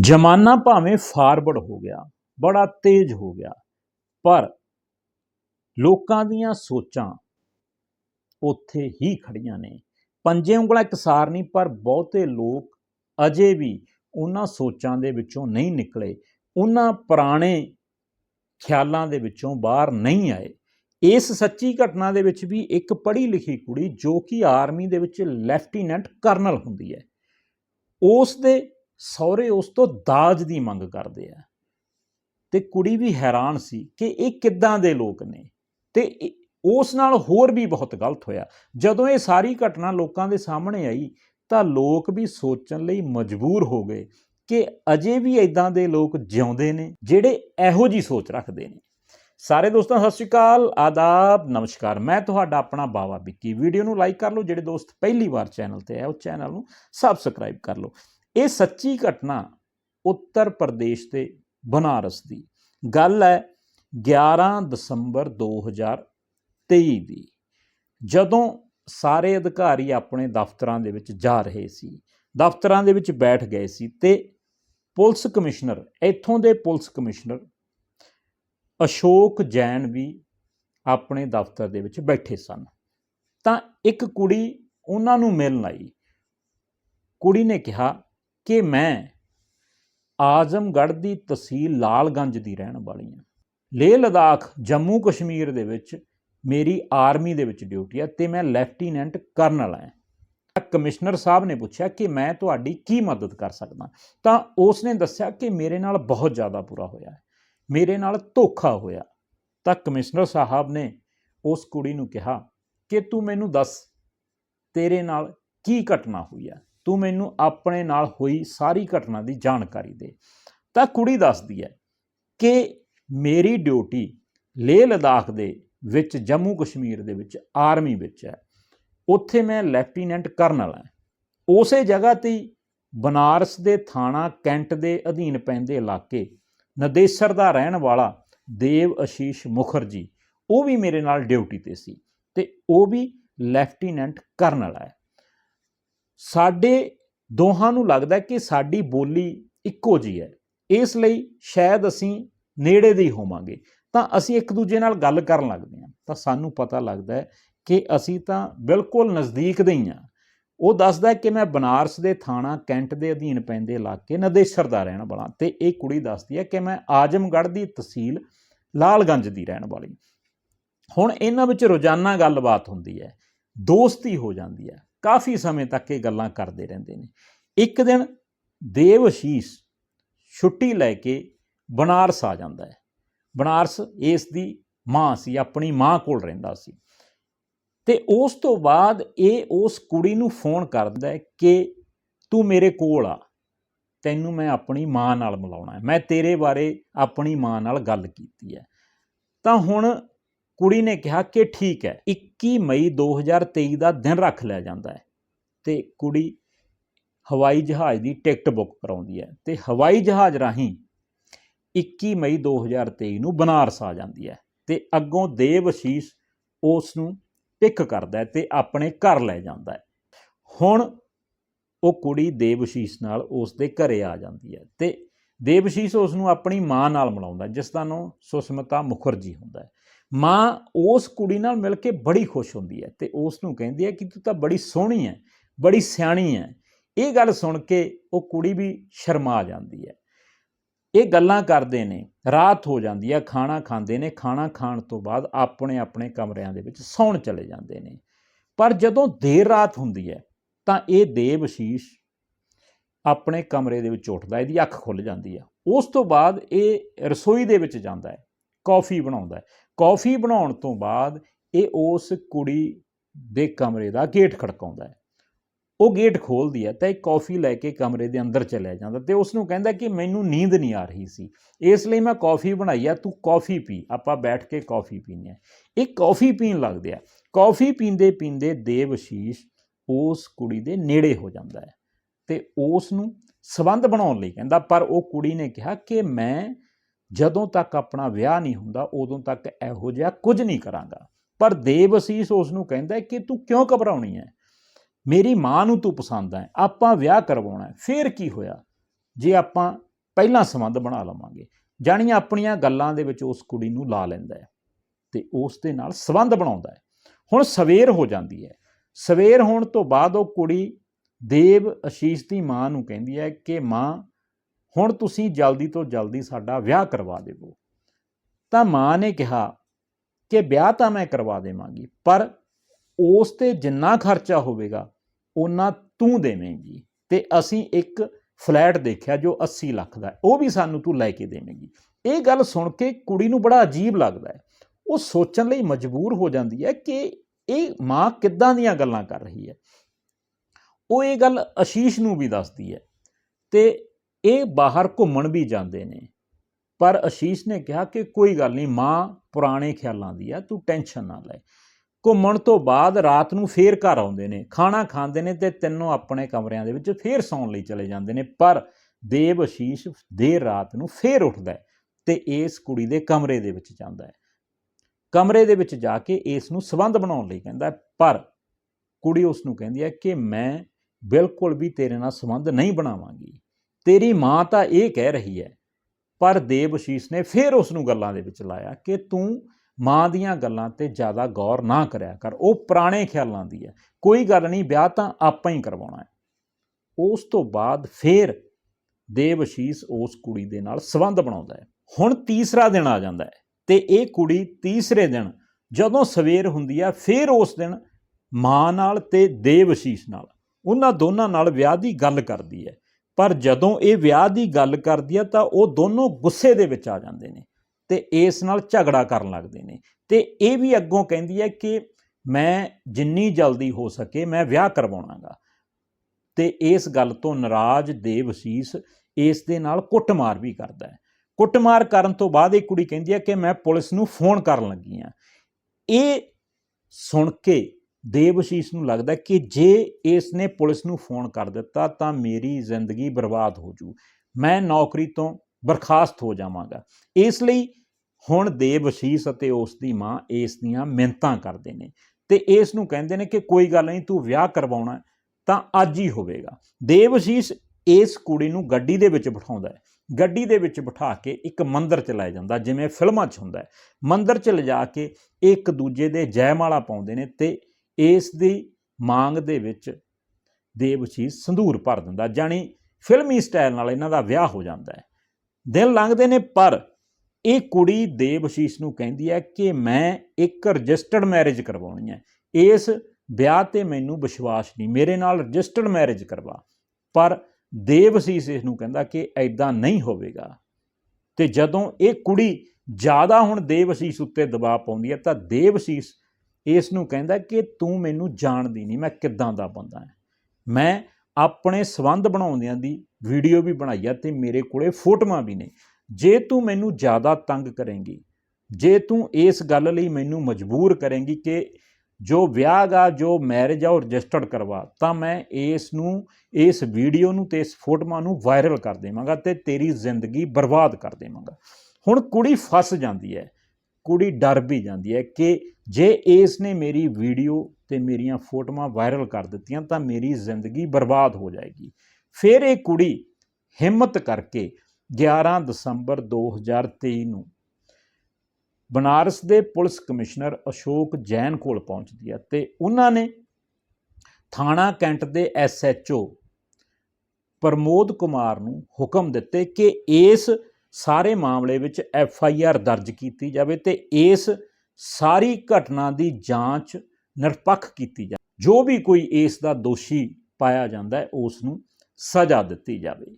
ਜ਼ਮਾਨਾ ਭਾਵੇਂ ਫਾਰਵਰਡ ਹੋ ਗਿਆ, ਬੜਾ ਤੇਜ਼ ਹੋ ਗਿਆ, ਪਰ ਲੋਕਾਂ ਦੀਆਂ ਸੋਚਾਂ ਉੱਥੇ ਹੀ ਖੜੀਆਂ ਨੇ। ਪੰਜੇ ਉਂਗਲਾਂ ਇਕਸਾਰ ਨਹੀਂ, ਪਰ ਬਹੁਤੇ ਲੋਕ ਅਜੇ ਵੀ ਉਹਨਾਂ ਸੋਚਾਂ ਦੇ ਵਿੱਚੋਂ ਨਹੀਂ ਨਿਕਲੇ। ਉਹਨਾਂ ਪੁਰਾਣੇ ਖਿਆਲਾਂ ਦੇ ਵਿੱਚੋਂ ਬਾਹਰ ਨਹੀਂ ਆਏ। ਇਸ ਸੱਚੀ ਘਟਨਾ ਦੇ ਵਿੱਚ ਵੀ ਇੱਕ ਪੜ੍ਹੀ ਲਿਖੀ ਕੁੜੀ ਜੋ ਕਿ ਆਰਮੀ ਦੇ ਵਿੱਚ ਲੈਫਟੀਨੈਂਟ ਕਰਨਲ ਹੁੰਦੀ ਹੈ, ਉਸ ਦੇ ਸਹੁਰੇ ਉਸ ਤੋਂ ਦਾਜ ਦੀ ਮੰਗ ਕਰਦੇ ਆ। ਤੇ ਕੁੜੀ ਵੀ ਹੈਰਾਨ ਸੀ ਕਿ ਇਹ ਕਿੱਦਾਂ ਦੇ ਲੋਕ ਨੇ। ਤੇ ਉਸ ਨਾਲ ਹੋਰ ਵੀ ਬਹੁਤ ਗਲਤ ਹੋਇਆ। ਜਦੋਂ ਇਹ ਸਾਰੀ ਘਟਨਾ ਲੋਕਾਂ ਦੇ ਸਾਹਮਣੇ ਆਈ, ਤਾਂ ਲੋਕ ਵੀ ਸੋਚਣ ਲਈ ਮਜਬੂਰ ਹੋ ਗਏ ਕਿ ਅਜੇ ਵੀ ਇਦਾਂ ਦੇ ਲੋਕ ਜਿਉਂਦੇ ਨੇ, ਜਿਹੜੇ ਇਹੋ ਜੀ ਸੋਚ ਰੱਖਦੇ ਨੇ। ਸਾਰੇ ਦੋਸਤਾਂ, ਸਤਿ ਸ਼੍ਰੀ ਅਕਾਲ, ਆਦਾਬ, ਨਮਸਕਾਰ। ਮੈਂ ਤੁਹਾਡਾ ਆਪਣਾ ਬਾਵਾ ਵਿੱਕੀ। ਵੀਡੀਓ ਨੂੰ ਲਾਈਕ ਕਰ ਲਓ, ਜਿਹੜੇ ਦੋਸਤ ਪਹਿਲੀ ਵਾਰ ਚੈਨਲ ਤੇ ਆਏ, ਉਹ ਚੈਨਲ ਨੂੰ ਸਬਸਕ੍ਰਾਈਬ ਕਰ ਲਓ। ਇਹ ਸੱਚੀ ਘਟਨਾ ਉੱਤਰ ਪ੍ਰਦੇਸ਼ ਦੇ ਬਨਾਰਸ ਦੀ। ਗੱਲ ਹੈ 11 ਦਸੰਬਰ 2023 ਦੀ, ਜਦੋਂ ਸਾਰੇ ਅਧਿਕਾਰੀ ਆਪਣੇ ਦਫ਼ਤਰਾਂ ਦੇ ਵਿੱਚ ਜਾ ਰਹੇ ਸੀ। ਦਫ਼ਤਰਾਂ ਦੇ ਵਿੱਚ ਬੈਠ ਗਏ ਸੀ ਤੇ ਪੁਲਿਸ ਕਮਿਸ਼ਨਰ, ਇੱਥੋਂ ਦੇ ਪੁਲਿਸ ਕਮਿਸ਼ਨਰ ਅਸ਼ੋਕ ਜੈਨ ਵੀ ਆਪਣੇ ਦਫ਼ਤਰ ਦੇ ਵਿੱਚ ਬੈਠੇ ਸਨ। ਤਾਂ ਇੱਕ ਕੁੜੀ ਉਹਨਾਂ ਨੂੰ ਮਿਲਣ ਆਈ। ਕੁੜੀ ਨੇ ਕਿਹਾ ਕਿ ਮੈਂ ਆਜ਼ਮਗੜ੍ਹ ਦੀ ਤਹਿਸੀਲ ਲਾਲਗੰਜ ਦੀ ਰਹਿਣ ਵਾਲੀ ਹਾਂ। ਲੇਹ ਲਦਾਖ, ਜੰਮੂ ਕਸ਼ਮੀਰ ਦੇ ਵਿੱਚ ਮੇਰੀ ਆਰਮੀ ਦੇ ਵਿੱਚ ਡਿਊਟੀ ਹੈ ਤੇ ਮੈਂ ਲੈਫਟੀਨੈਂਟ ਕਰਨਲ ਹਾਂ। ਤਾਂ ਕਮਿਸ਼ਨਰ ਸਾਹਿਬ ਨੇ ਪੁੱਛਿਆ ਕਿ ਮੈਂ ਤੁਹਾਡੀ ਕੀ ਮਦਦ ਕਰ ਸਕਦਾ। ਤਾਂ ਉਸ ਨੇ ਦੱਸਿਆ ਕਿ ਮੇਰੇ ਨਾਲ ਬਹੁਤ ਜ਼ਿਆਦਾ ਬੁਰਾ ਹੋਇਆ ਹੈ। ਮੇਰੇ ਨਾਲ ਧੋਖਾ ਹੋਇਆ। ਤਾਂ ਕਮਿਸ਼ਨਰ ਸਾਹਿਬ ਨੇ ਉਸ ਕੁੜੀ ਨੂੰ ਕਿਹਾ ਕਿ ਤੂੰ ਮੈਨੂੰ ਦੱਸ ਤੇਰੇ ਨਾਲ ਕੀ ਘਟਨਾ ਹੋਈ ਹੈ? ਤੂੰ ਮੈਨੂੰ ਆਪਣੇ ਨਾਲ ਹੋਈ ਸਾਰੀ ਘਟਨਾ ਦੀ ਜਾਣਕਾਰੀ ਦੇ। ਤਾਂ ਕੁੜੀ ਦੱਸਦੀ ਹੈ ਕਿ ਮੇਰੀ ਡਿਊਟੀ ਲੇਹ ਲਦਾਖ ਦੇ ਵਿੱਚ, ਜੰਮੂ ਕਸ਼ਮੀਰ ਦੇ ਵਿੱਚ, ਆਰਮੀ ਵਿੱਚ ਹੈ। ਉੱਥੇ ਮੈਂ ਲੈਫਟੀਨੈਂਟ ਕਰਨਲ ਹਾਂ। ਉਸੇ ਜਗ੍ਹਾ ਤੇ ਬਨਾਰਸ ਦੇ ਥਾਣਾ ਕੈਂਟ ਦੇ ਅਧੀਨ ਪੈਂਦੇ ਇਲਾਕੇ ਨਦੇਸਰ ਦਾ ਰਹਿਣ ਵਾਲਾ ਦੇਵ ਅਸ਼ੀਸ਼ ਮੁਖਰਜੀ, ਉਹ ਵੀ ਮੇਰੇ ਨਾਲ ਡਿਊਟੀ ਤੇ ਸੀ ਤੇ ਉਹ ਵੀ ਲੈਫਟੀਨੈਂਟ ਕਰਨਲ ਹੈ। ਸਾਡੇ ਦੋਹਾਂ ਨੂੰ ਲੱਗਦਾ ਕਿ ਸਾਡੀ ਬੋਲੀ ਇੱਕੋ ਜੀ ਹੈ। ਇਸ ਲਈ ਸ਼ਾਇਦ ਅਸੀਂ ਨੇੜੇ ਦੇ ਹੀ ਹੋਵਾਂਗੇ। ਤਾਂ ਅਸੀਂ ਇੱਕ ਦੂਜੇ ਨਾਲ ਗੱਲ ਕਰਨ ਲੱਗਦੇ ਹਾਂ। ਤਾਂ ਸਾਨੂੰ ਪਤਾ ਲੱਗਦਾ ਹੈ ਕਿ ਅਸੀਂ ਤਾਂ ਬਿਲਕੁਲ ਨਜ਼ਦੀਕ ਦੇ ਹੀ ਹਾਂ। ਉਹ ਦੱਸਦਾ ਕਿ ਮੈਂ ਬਨਾਰਸ ਦੇ ਥਾਣਾ ਕੈਂਟ ਦੇ ਅਧੀਨ ਪੈਂਦੇ ਇਲਾਕੇ ਨਦੇਸ਼ਰ ਦਾ ਰਹਿਣ ਵਾਲਾ ਤੇ ਇਹ ਕੁੜੀ ਦੱਸਦੀ ਹੈ ਕਿ ਮੈਂ ਆਜਮਗੜ੍ਹ ਦੀ ਤਹਿਸੀਲ ਲਾਲਗੰਜ ਦੀ ਰਹਿਣ ਵਾਲੀ ਹੁਣ ਇਹਨਾਂ ਵਿੱਚ ਰੋਜ਼ਾਨਾ ਗੱਲਬਾਤ ਹੁੰਦੀ ਹੈ। ਦੋਸਤੀ ਹੋ ਜਾਂਦੀ ਹੈ। ਕਾਫੀ ਸਮੇਂ ਤੱਕ ਇਹ ਗੱਲਾਂ ਕਰਦੇ ਰਹਿੰਦੇ ਨੇ। ਇੱਕ ਦਿਨ ਦੇਵ ਅਸ਼ੀਸ਼ ਛੁੱਟੀ ਲੈ ਕੇ ਬਨਾਰਸ ਆ ਜਾਂਦਾ ਹੈ। ਬਨਾਰਸ ਇਸ ਦੀ ਮਾਂ ਸੀ, ਆਪਣੀ ਮਾਂ ਕੋਲ ਰਹਿੰਦਾ ਸੀ। ਤੇ ਉਸ ਤੋਂ ਬਾਅਦ ਇਹ ਉਸ ਕੁੜੀ ਨੂੰ ਫੋਨ ਕਰਦਾ ਹੈ ਕਿ ਤੂੰ ਮੇਰੇ ਕੋਲ ਆ, ਤੈਨੂੰ ਮੈਂ ਆਪਣੀ ਮਾਂ ਨਾਲ ਮਿਲਾਉਣਾ ਹੈ। ਮੈਂ ਤੇਰੇ ਬਾਰੇ ਆਪਣੀ ਮਾਂ ਨਾਲ ਗੱਲ ਕੀਤੀ ਹੈ। ਤਾਂ ਹੁਣ ਕੁੜੀ ਨੇ ਕਿਹਾ ਕਿ ਠੀਕ ਹੈ 21 ਮਈ 2023 ਦਾ ਦਿਨ ਰੱਖ ਲਿਆ ਜਾਂਦਾ ਹੈ ਤੇ ਕੁੜੀ ਹਵਾਈ ਜਹਾਜ਼ ਦੀ ਟਿਕਟ ਬੁੱਕ ਕਰਾਉਂਦੀ ਹੈ ਤੇ ਹਵਾਈ ਜਹਾਜ਼ ਰਾਹੀਂ 21 ਮਈ 2023 ਨੂੰ ਬਨਾਰਸ ਆ ਜਾਂਦੀ ਹੈ ਤੇ ਅੱਗੋਂ ਦੇਵ ਅਸ਼ੀਸ਼ ਉਸ ਨੂੰ ਪਿਕ ਕਰਦਾ ਹੈ ਤੇ ਆਪਣੇ ਘਰ ਲੈ ਜਾਂਦਾ ਹੈ। ਹੁਣ ਉਹ ਕੁੜੀ ਦੇਵਸ਼ੀਸ਼ ਨਾਲ ਉਸ ਦੇ ਘਰੇ ਆ ਜਾਂਦੀ ਹੈ ਤੇ ਦੇਵਸ਼ੀਸ਼ ਉਸ ਨੂੰ ਆਪਣੀ ਮਾਂ ਨਾਲ ਮਿਲਾਉਂਦਾ ਹੈ, ਜਿਸ ਦਾ ਨਾਮ ਸੁਸ਼ਮਤਾ ਮੁਖਰਜੀ ਹੁੰਦਾ ਹੈ। ਮਾਂ ਉਸ ਕੁੜੀ ਨਾਲ ਮਿਲ ਕੇ ਬੜੀ ਖੁਸ਼ ਹੁੰਦੀ ਹੈ ਤੇ ਉਸ ਨੂੰ ਕਹਿੰਦੀ ਹੈ ਕਿ ਤੂੰ ਤਾਂ ਬੜੀ ਸੋਹਣੀ ਹੈ, ਬੜੀ ਸਿਆਣੀ ਹੈ। ਇਹ ਗੱਲ ਸੁਣ ਕੇ ਉਹ ਕੁੜੀ ਵੀ ਸ਼ਰਮਾ ਜਾਂਦੀ ਹੈ। ਇਹ ਗੱਲਾਂ ਕਰਦੇ ਨੇ, ਰਾਤ ਹੋ ਜਾਂਦੀ ਹੈ, ਖਾਣਾ ਖਾਂਦੇ ਨੇ, ਖਾਣਾ ਖਾਣ ਤੋਂ ਬਾਅਦ ਆਪਣੇ ਆਪਣੇ ਕਮਰਿਆਂ ਦੇ ਵਿੱਚ ਸੌਣ ਚਲੇ ਜਾਂਦੇ ਨੇ। ਪਰ ਜਦੋਂ ਦੇਰ ਰਾਤ ਹੁੰਦੀ ਹੈ, ਤਾਂ ਇਹ ਦੇਵਸ਼ੀਸ਼ ਆਪਣੇ ਕਮਰੇ ਦੇ ਵਿੱਚ ਉੱਠਦਾ, ਇਹਦੀ ਅੱਖ ਖੁੱਲ ਜਾਂਦੀ ਹੈ। ਉਸ ਤੋਂ ਬਾਅਦ ਇਹ ਰਸੋਈ ਦੇ ਵਿੱਚ ਜਾਂਦਾ ਹੈ। ਕੌਫੀ ਬਣਾਉਂਦਾ ਹੈ। ਕੌਫੀ ਬਣਾਉਣ ਤੋਂ ਬਾਅਦ ਇਹ ਉਸ ਕੁੜੀ ਦੇ ਕਮਰੇ ਦਾ ਗੇਟ ਖੜਕਾਉਂਦਾ ਹੈ। ਉਹ ਗੇਟ ਖੋਲਦੀ ਹੈ ਤਾਂ ਇਹ ਕੌਫੀ ਲੈ ਕੇ ਕਮਰੇ ਦੇ ਅੰਦਰ ਚਲਿਆ ਜਾਂਦਾ ਤੇ ਉਸ ਨੂੰ ਕਹਿੰਦਾ ਕਿ ਮੈਨੂੰ ਨੀਂਦ ਨਹੀਂ ਆ ਰਹੀ ਸੀ। ਇਸ ਲਈ ਮੈਂ ਕੌਫੀ ਬਣਾਈ ਆ, ਤੂੰ ਕੌਫੀ ਪੀ, ਆਪਾਂ ਬੈਠ ਕੇ ਕੌਫੀ ਪੀਂਦੇ ਆ ਇਹ ਕੌਫੀ ਪੀਣ ਲੱਗਦੇ ਆ। ਕੌਫੀ ਪੀਂਦੇ ਪੀਂਦੇ ਦੇਵਸ਼ੀਸ਼ ਉਸ ਕੁੜੀ ਦੇ ਨੇੜੇ ਹੋ ਜਾਂਦਾ ਹੈ ਤੇ ਉਸ ਨੂੰ ਸਬੰਧ ਬਣਾਉਣ ਲਈ ਕਹਿੰਦਾ, ਪਰ ਉਹ ਕੁੜੀ ਨੇ ਕਿਹਾ ਕਿ ਮੈਂ ਜਦੋਂ ਤੱਕ ਆਪਣਾ ਵਿਆਹ ਨਹੀਂ ਹੁੰਦਾ, ਉਦੋਂ ਤੱਕ ਇਹੋ ਜਿਹਾ ਕੁਝ ਨਹੀਂ ਕਰਾਂਗਾ। ਪਰ ਦੇਵਸ਼ੀਸ਼ ਉਸ ਨੂੰ ਕਹਿੰਦਾ ਕਿ ਤੂੰ ਕਿਉਂ ਘਬਰਾਉਣੀ ਹੈ? ਮੇਰੀ ਮਾਂ ਨੂੰ ਤੂੰ ਪਸੰਦ ਹੈ, ਆਪਾਂ ਵਿਆਹ ਕਰਵਾਉਣਾ ਹੈ, ਫੇਰ ਕੀ ਹੋਇਆ? ਜੇ ਆਪਾਂ ਪਹਿਲਾਂ ਸੰਬੰਧ ਬਣਾ ਲਵਾਂਗੇ, ਜਾਣੀਆਂ ਆਪਣੀਆਂ ਗੱਲਾਂ ਦੇ ਵਿੱਚ ਉਸ ਕੁੜੀ ਨੂੰ ਲਾ ਲੈਂਦਾ ਹੈ ਤੇ ਉਸ ਦੇ ਨਾਲ ਸੰਬੰਧ ਬਣਾਉਂਦਾ ਹੈ। ਹੁਣ ਸਵੇਰ ਹੋ ਜਾਂਦੀ ਹੈ। ਸਵੇਰ ਹੋਣ ਤੋਂ ਬਾਅਦ ਉਹ ਕੁੜੀ ਦੇਵ ਅਸ਼ੀਸ਼ ਦੀ ਮਾਂ ਨੂੰ ਕਹਿੰਦੀ ਹੈ ਕਿ ਮਾਂ ਹੁਣ ਤੁਸੀਂ ਜਲਦੀ ਤੋਂ ਜਲਦੀ ਸਾਡਾ ਵਿਆਹ ਕਰਵਾ ਦੇਵੋ। ਤਾਂ ਮਾਂ ਨੇ ਕਿਹਾ ਕਿ ਵਿਆਹ ਤਾਂ ਮੈਂ ਕਰਵਾ ਦੇਵਾਂਗੀ, ਪਰ ਉਸ ਤੇ ਜਿੰਨਾ ਖਰਚਾ ਹੋਵੇਗਾ ਉਹਨਾਂ ਤੂੰ ਦੇਵੇਂਗੀ। ਤੇ ਅਸੀਂ ਇੱਕ ਫਲੈਟ ਦੇਖਿਆ ਜੋ 80 ਲੱਖ ਦਾ ਉਹ ਵੀ ਸਾਨੂੰ ਤੂੰ ਲੈ ਕੇ ਦੇਵੇਂਗੀ। ਇਹ ਗੱਲ ਸੁਣ ਕੇ ਕੁੜੀ ਨੂੰ ਬੜਾ ਅਜੀਬ ਲੱਗਦਾ ਹੈ। ਉਹ ਸੋਚਣ ਲਈ ਮਜਬੂਰ ਹੋ ਜਾਂਦੀ ਹੈ ਕਿ ਇਹ ਮਾਂ ਕਿੱਦਾਂ ਦੀਆਂ ਗੱਲਾਂ ਕਰ ਰਹੀ ਹੈ। ਉਹ ਇਹ ਗੱਲ ਅਸ਼ੀਸ਼ ਨੂੰ ਵੀ ਦੱਸਦੀ ਹੈ। ਤੇ ਇਹ ਬਾਹਰ ਘੁੰਮਣ ਵੀ ਜਾਂਦੇ ਨੇ। ਪਰ ਅਸ਼ੀਸ਼ ਨੇ ਕਿਹਾ ਕਿ ਕੋਈ ਗੱਲ ਨਹੀਂ, ਮਾਂ ਪੁਰਾਣੇ ਖਿਆਲਾਂ ਦੀ ਆ, ਤੂੰ ਟੈਨਸ਼ਨ ਨਾ ਲੈ। ਘੁੰਮਣ ਤੋਂ ਬਾਅਦ ਰਾਤ ਨੂੰ ਫੇਰ ਘਰ ਆਉਂਦੇ ਨੇ। ਖਾਣਾ ਖਾਂਦੇ ਨੇ ਤੇ ਤਿੰਨੋਂ ਆਪਣੇ ਕਮਰਿਆਂ ਦੇ ਵਿੱਚ ਫੇਰ ਸੌਣ ਲਈ ਚਲੇ ਜਾਂਦੇ ਨੇ। ਪਰ ਦੇਵ ਅਸ਼ੀਸ਼ ਦੇਰ ਰਾਤ ਨੂੰ ਫੇਰ ਉੱਠਦਾ ਹੈ ਤੇ ਇਸ ਕੁੜੀ ਦੇ ਕਮਰੇ ਦੇ ਵਿੱਚ ਜਾਂਦਾ ਹੈ। ਕਮਰੇ ਦੇ ਵਿੱਚ ਜਾ ਕੇ ਇਸ ਨੂੰ ਸਬੰਧ ਬਣਾਉਣ ਲਈ ਕਹਿੰਦਾ ਪਰ ਕੁੜੀ ਉਸ ਨੂੰ ਕਹਿੰਦੀ ਹੈ ਕਿ ਮੈਂ ਬਿਲਕੁਲ ਵੀ ਤੇਰੇ ਨਾਲ ਸਬੰਧ ਨਹੀਂ ਬਣਾਵਾਂਗੀ। ਤੇਰੀ ਮਾਂ ਤਾਂ ਇਹ ਕਹਿ ਰਹੀ ਹੈ, ਪਰ ਦੇਵਸ਼ੀਸ਼ ਨੇ ਫਿਰ ਉਸ ਨੂੰ ਗੱਲਾਂ ਦੇ ਵਿੱਚ ਲਾਇਆ ਕਿ ਤੂੰ ਮਾਂ ਦੀਆਂ ਗੱਲਾਂ ਤੇ ਜ਼ਿਆਦਾ ਗੌਰ ਨਾ ਕਰਿਆ ਕਰ, ਉਹ ਪੁਰਾਣੇ ਖਿਆਲਾਂ ਦੀ ਹੈ। ਕੋਈ ਗੱਲ ਨਹੀਂ, ਵਿਆਹ ਤਾਂ ਆਪਾਂ ਹੀ ਕਰਵਾਉਣਾ ਹੈ। ਉਸ ਤੋਂ ਬਾਅਦ ਫਿਰ ਦੇਵ ਆਸ਼ੀਸ਼ ਉਸ ਕੁੜੀ ਦੇ ਨਾਲ ਸਬੰਧ ਬਣਾਉਂਦਾ ਹੈ। ਹੁਣ ਤੀਸਰਾ ਦਿਨ ਆ ਜਾਂਦਾ ਹੈ ਤੇ ਇਹ ਕੁੜੀ ਤੀਸਰੇ ਦਿਨ ਜਦੋਂ ਸਵੇਰ ਹੁੰਦੀ ਆ, ਫਿਰ ਉਸ ਦਿਨ ਮਾਂ ਨਾਲ ਤੇ ਦੇਵ ਆਸ਼ੀਸ਼ ਨਾਲ, ਉਹਨਾਂ ਦੋਨਾਂ ਨਾਲ ਵਿਆਹ ਦੀ ਗੱਲ ਕਰਦੀ ਹੈ। ਪਰ ਜਦੋਂ ਇਹ ਵਿਆਹ ਦੀ ਗੱਲ ਕਰਦੀ ਆ ਤਾਂ ਉਹ ਦੋਨੋਂ ਗੁੱਸੇ ਦੇ ਵਿੱਚ ਆ ਜਾਂਦੇ ਨੇ ਤੇ ਇਸ ਨਾਲ ਝਗੜਾ ਕਰਨ ਲੱਗਦੇ ਨੇ। ਤੇ ਇਹ ਵੀ ਅੱਗੋਂ ਕਹਿੰਦੀ ਹੈ ਕਿ ਮੈਂ ਜਿੰਨੀ ਜਲਦੀ ਹੋ ਸਕੇ ਮੈਂ ਵਿਆਹ ਕਰਵਾਉਣਾਗਾ। ਤੇ ਇਸ ਗੱਲ ਤੋਂ ਨਾਰਾਜ਼ ਦੇਵ ਅਸੀਸ ਇਸ ਦੇ ਨਾਲ ਕੁੱਟਮਾਰ ਵੀ ਕਰਦਾ ਹੈ। ਕੁੱਟਮਾਰ ਕਰਨ ਤੋਂ ਬਾਅਦ ਇਹ ਕੁੜੀ ਕਹਿੰਦੀ ਹੈ ਕਿ ਮੈਂ ਪੁਲਿਸ ਨੂੰ ਫੋਨ ਕਰਨ ਲੱਗੀ ਆ। ਇਹ ਸੁਣ ਕੇ ਦੇਵਸ਼ੀਸ਼ ਨੂੰ ਲੱਗਦਾ ਕਿ ਜੇ ਇਸ ਨੇ ਪੁਲਿਸ ਨੂੰ ਫੋਨ ਕਰ ਦਿੱਤਾ ਤਾਂ ਮੇਰੀ ਜ਼ਿੰਦਗੀ ਬਰਬਾਦ ਹੋ ਜੂ। ਮੈਂ ਨੌਕਰੀ ਤੋਂ ਬਰਖਾਸਤ ਹੋ ਜਾਵਾਂਗਾ। ਇਸ ਲਈ ਹੁਣ ਦੇਵਸ਼ੀਸ਼ ਅਤੇ ਉਸ ਦੀ ਮਾਂ ਇਸ ਦੀਆਂ ਮਿਹਨਤਾਂ ਕਰਦੇ ਨੇ ਤੇ ਇਸ ਨੂੰ ਕਹਿੰਦੇ ਨੇ ਕਿ ਕੋਈ ਗੱਲ ਨਹੀਂ, ਤੂੰ ਵਿਆਹ ਕਰਵਾਉਣਾ ਤਾਂ ਅੱਜ ਹੀ ਹੋਵੇਗਾ। ਦੇਵਸ਼ੀਸ਼ ਇਸ ਕੁੜੀ ਨੂੰ ਗੱਡੀ ਦੇ ਵਿੱਚ ਬਿਠਾਉਂਦਾ ਹੈ। ਗੱਡੀ ਦੇ ਵਿੱਚ ਬਿਠਾ ਕੇ ਇੱਕ ਮੰਦਿਰ ਚ ਲੈ ਜਾਂਦਾ, ਜਿਵੇਂ ਫਿਲਮਾਂ 'ਚ ਹੁੰਦਾ ਹੈ। ਮੰਦਿਰ 'ਚ ਲਿਜਾ ਕੇ ਇੱਕ ਦੂਜੇ ਦੇ ਜੈਮਾਲਾ ਪਾਉਂਦੇ ਨੇ ਤੇ ਇਸ ਦੀ ਮੰਗ ਦੇ ਵਿੱਚ ਦੇਵਸ਼ੀਸ਼ ਸੰਧੂਰ ਭਰ ਦਿੰਦਾ, ਜਾਣੀ ਫਿਲਮੀ ਸਟਾਈਲ ਨਾਲ ਇਹਨਾਂ ਦਾ ਵਿਆਹ ਹੋ ਜਾਂਦਾ ਹੈ। ਦਿਨ ਲੰਘਦੇ ਨੇ, ਪਰ ਇਹ ਕੁੜੀ ਦੇਵਸ਼ੀਸ਼ ਨੂੰ ਕਹਿੰਦੀ ਹੈ ਕਿ ਮੈਂ ਇੱਕ ਰਜਿਸਟਰਡ ਮੈਰਿਜ ਕਰਵਾਉਣੀ ਹੈ। ਇਸ ਵਿਆਹ ਤੇ ਮੈਨੂੰ ਵਿਸ਼ਵਾਸ ਨਹੀਂ, ਮੇਰੇ ਨਾਲ ਰਜਿਸਟਰਡ ਮੈਰਿਜ ਕਰਵਾ। ਪਰ ਦੇਵਸ਼ੀਸ਼ ਇਸ ਨੂੰ ਕਹਿੰਦਾ ਕਿ ਐਦਾਂ ਨਹੀਂ ਹੋਵੇਗਾ। ਤੇ ਜਦੋਂ ਇਹ ਕੁੜੀ ਜ਼ਿਆਦਾ ਹੁਣ ਦੇਵਸ਼ੀਸ਼ ਉੱਤੇ ਦਬਾਅ ਪਾਉਂਦੀ ਹੈ, ਤਾਂ ਦੇਵਸ਼ੀਸ਼ ਇਸ ਨੂੰ ਕਹਿੰਦਾ ਕਿ ਤੂੰ ਮੈਨੂੰ ਜਾਣਦੀ ਨਹੀਂ, ਮੈਂ ਕਿੱਦਾਂ ਦਾ ਬੰਦਾ ਹਾਂ। ਮੈਂ ਆਪਣੇ ਸਬੰਧ ਬਣਾਉਂਦਿਆਂ ਦੀ ਵੀਡੀਓ ਵੀ ਬਣਾਈ ਆ ਤੇ ਮੇਰੇ ਕੋਲੇ ਫੋਟੋਆਂ ਵੀ ਨੇ। ਜੇ ਤੂੰ ਮੈਨੂੰ ਜ਼ਿਆਦਾ ਤੰਗ ਕਰੇਂਗੀ, ਜੇ ਤੂੰ ਇਸ ਗੱਲ ਲਈ ਮੈਨੂੰ ਮਜਬੂਰ ਕਰੇਂਗੀ ਕਿ ਜੋ ਵਿਆਹ ਗਾ ਜੋ ਮੈਰਿਜ ਆ ਉਹ ਰਜਿਸਟਰਡ ਕਰਵਾ, ਤਾਂ ਮੈਂ ਇਸ ਨੂੰ, ਇਸ ਵੀਡੀਓ ਨੂੰ ਤੇ ਇਸ ਫੋਟੋਆਂ ਨੂੰ ਵਾਇਰਲ ਕਰ ਦੇਵਾਂਗਾ ਤੇ ਤੇਰੀ ਜ਼ਿੰਦਗੀ ਬਰਬਾਦ ਕਰ ਦੇਵਾਂਗਾ। ਹੁਣ ਕੁੜੀ ਫਸ ਜਾਂਦੀ ਹੈ। ਕੁੜੀ ਡਰ ਵੀ ਜਾਂਦੀ ਹੈ ਕਿ ਜੇ ਇਸ ਨੇ ਮੇਰੀ ਵੀਡੀਓ ਤੇ ਮੇਰੀਆਂ ਫੋਟੋਆਂ ਵਾਇਰਲ ਕਰ ਦਿੱਤੀਆਂ ਤਾਂ ਮੇਰੀ ਜ਼ਿੰਦਗੀ ਬਰਬਾਦ ਹੋ ਜਾਏਗੀ। ਫਿਰ ਇਹ ਕੁੜੀ ਹਿੰਮਤ ਕਰਕੇ 11 ਦਸੰਬਰ 2023 ਨੂੰ ਬਨਾਰਸ ਦੇ ਪੁਲਿਸ ਕਮਿਸ਼ਨਰ ਅਸ਼ੋਕ ਜੈਨ ਕੋਲ ਪਹੁੰਚਦੀ ਹੈ ਤੇ ਉਹਨਾਂ ਨੇ ਥਾਣਾ ਕੈਂਟ ਦੇ ਐਸਐਚਓ ਪ੍ਰਮੋਦ ਕੁਮਾਰ ਨੂੰ ਹੁਕਮ ਦਿੱਤੇ ਕਿ ਇਸ ਸਾਰੇ ਮਾਮਲੇ ਵਿੱਚ ਐਫ ਆਈ ਆਰ ਦਰਜ ਕੀਤੀ ਜਾਵੇ ਤੇ ਇਸ ਸਾਰੀ ਘਟਨਾ ਦੀ ਜਾਂਚ ਨਿਰਪੱਖ ਕੀਤੀ ਜਾਵੇ। ਜੋ ਵੀ ਕੋਈ ਇਸ ਦਾ ਦੋਸ਼ੀ ਪਾਇਆ ਜਾਂਦਾ ਹੈ, ਉਸ ਨੂੰ ਸਜ਼ਾ ਦਿੱਤੀ ਜਾਵੇ।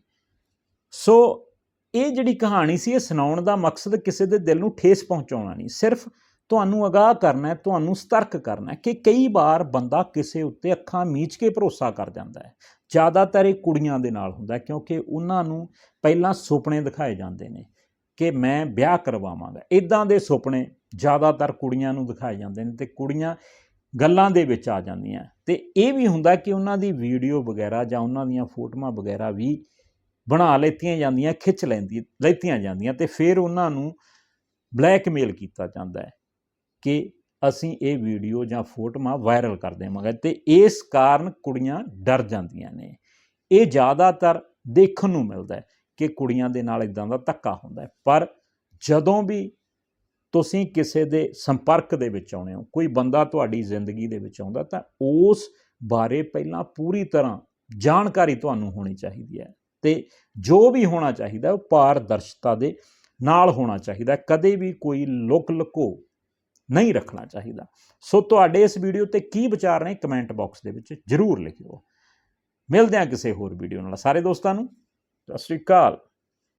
ਸੋ ਇਹ ਜਿਹੜੀ ਕਹਾਣੀ ਸੀ, ਇਹ ਸੁਣਾਉਣ ਦਾ ਮਕਸਦ ਕਿਸੇ ਦੇ ਦਿਲ ਨੂੰ ਠੇਸ ਪਹੁੰਚਾਉਣਾ ਨਹੀਂ। ਸਿਰਫ ਤੁਹਾਨੂੰ ਅਗਾਹ ਕਰਨਾ ਹੈ, ਤੁਹਾਨੂੰ ਸਤਰਕ ਕਰਨਾ ਹੈ ਕਿ ਕਈ ਵਾਰ ਬੰਦਾ ਕਿਸੇ ਉੱਤੇ ਅੱਖਾਂ ਮੀਚ ਕੇ ਭਰੋਸਾ ਕਰ ਜਾਂਦਾ ਹੈ। ਜ਼ਿਆਦਾਤਰ ਇਹ ਕੁੜੀਆਂ ਦੇ ਨਾਲ ਹੁੰਦਾ ਕਿਉਂਕਿ ਉਹਨਾਂ ਨੂੰ ਪਹਿਲਾਂ ਸੁਪਨੇ ਦਿਖਾਏ ਜਾਂਦੇ ਨੇ ਕਿ ਮੈਂ ਵਿਆਹ ਕਰਵਾਵਾਂਗਾ। ਇਦਾਂ ਦੇ ਸੁਪਨੇ ਜ਼ਿਆਦਾਤਰ ਕੁੜੀਆਂ ਨੂੰ ਦਿਖਾਏ ਜਾਂਦੇ ਨੇ ਤੇ ਕੁੜੀਆਂ ਗੱਲਾਂ ਦੇ ਵਿੱਚ ਆ ਜਾਂਦੀਆਂ। ਤੇ ਇਹ ਵੀ ਹੁੰਦਾ ਕਿ ਉਹਨਾਂ ਦੀ ਵੀਡੀਓ ਵਗੈਰਾ ਜਾਂ ਉਹਨਾਂ ਦੀਆਂ ਫੋਟੋਆਂ ਵਗੈਰਾ ਵੀ ਬਣਾ ਲੈਤੀਆਂ ਜਾਂਦੀਆਂ, ਖਿੱਚ ਲੈਂਦੀ, ਲੈਤੀਆਂ ਜਾਂਦੀਆਂ ਤੇ ਫਿਰ ਉਹਨਾਂ ਨੂੰ ਬਲੈਕਮੇਲ ਕੀਤਾ ਜਾਂਦਾ ਹੈ ਕਿ ਅਸੀਂ ਇਹ ਵੀਡੀਓ ਜਾਂ ਫੋਟੋਆਂ ਵਾਇਰਲ ਕਰ ਦੇਵਾਂਗੇ ਤੇ ਇਸ ਕਾਰਨ ਕੁੜੀਆਂ ਡਰ ਜਾਂਦੀਆਂ ਨੇ। ਇਹ ਜ਼ਿਆਦਾਤਰ ਦੇਖਣ ਨੂੰ ਮਿਲਦਾ ਹੈ ਕਿ ਕੁੜੀਆਂ ਦੇ ਨਾਲ ਇਦਾਂ ਦਾ ਧੱਕਾ ਹੁੰਦਾ ਹੈ। ਪਰ ਜਦੋਂ ਵੀ ਤੁਸੀਂ ਕਿਸੇ ਦੇ ਸੰਪਰਕ ਦੇ ਵਿੱਚ ਆਉਣੇ ਹੋ, ਕੋਈ ਬੰਦਾ ਤੁਹਾਡੀ ਜ਼ਿੰਦਗੀ ਦੇ ਵਿੱਚ ਆਉਂਦਾ ਤਾਂ ਉਸ ਬਾਰੇ ਪਹਿਲਾਂ ਪੂਰੀ ਤਰ੍ਹਾਂ ਜਾਣਕਾਰੀ ਤੁਹਾਨੂੰ ਹੋਣੀ ਚਾਹੀਦੀ ਹੈ ਤੇ ਜੋ ਵੀ ਹੋਣਾ ਚਾਹੀਦਾ ਉਹ ਪਾਰਦਰਸ਼ਤਾ ਦੇ ਨਾਲ ਹੋਣਾ ਚਾਹੀਦਾ। ਕਦੇ ਵੀ ਕੋਈ ਲੁਕ ਲੁਕੋ ਨਹੀਂ ਰੱਖਣਾ ਚਾਹੀਦਾ। ਸੋ ਤੁਹਾਡੇ ਇਸ ਵੀਡੀਓ ਤੇ ਕੀ ਵਿਚਾਰ ਨੇ ਕਮੈਂਟ ਬਾਕਸ ਦੇ ਵਿੱਚ ਜਰੂਰ ਲਿਖਿਓ। ਮਿਲਦੇ ਹਾਂ ਕਿਸੇ ਹੋਰ ਵੀਡੀਓ ਨਾਲ। ਸਾਰੇ ਦੋਸਤਾਂ ਨੂੰ ਸਤਿ ਸ਼੍ਰੀ ਅਕਾਲ।